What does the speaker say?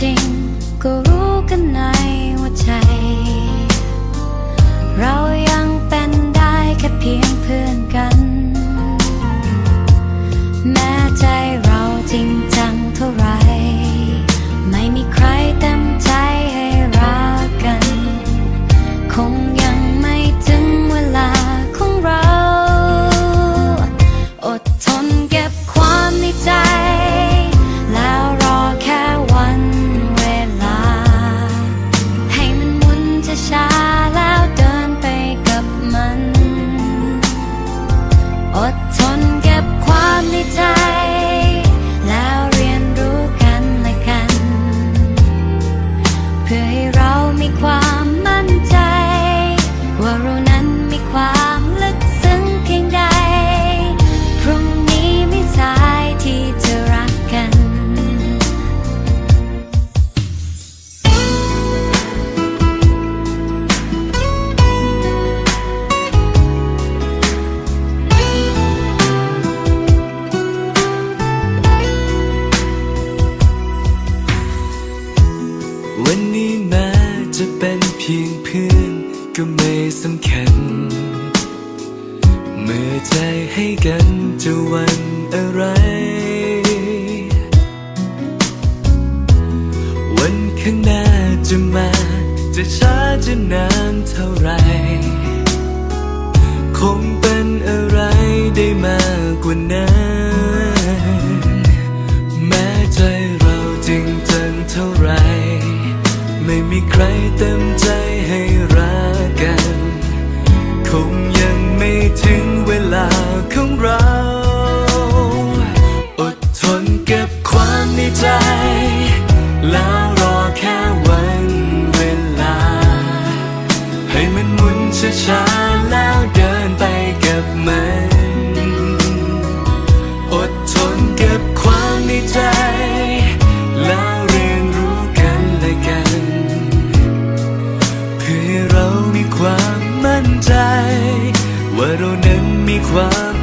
จริง ก็รู้กันในหัวใจ เรา ใจให้กันจะวันอะไร วันข้างหน้าจะมา จะช้าจะนานเท่าไร คงเป็นอะไรได้มากกว่านั้น แม้ใจเราจริงจังเท่าไร ไม่มีใครเต็มใจให้รักกัน คงยังไม่ถึง มันหมุนช้าๆแล้วเดินไปกับมัน อดทนเก็บความในใจ แล้วเรียนรู้กันและกัน เพื่อเรามีความมั่นใจ ว่าเรานั้นมีความ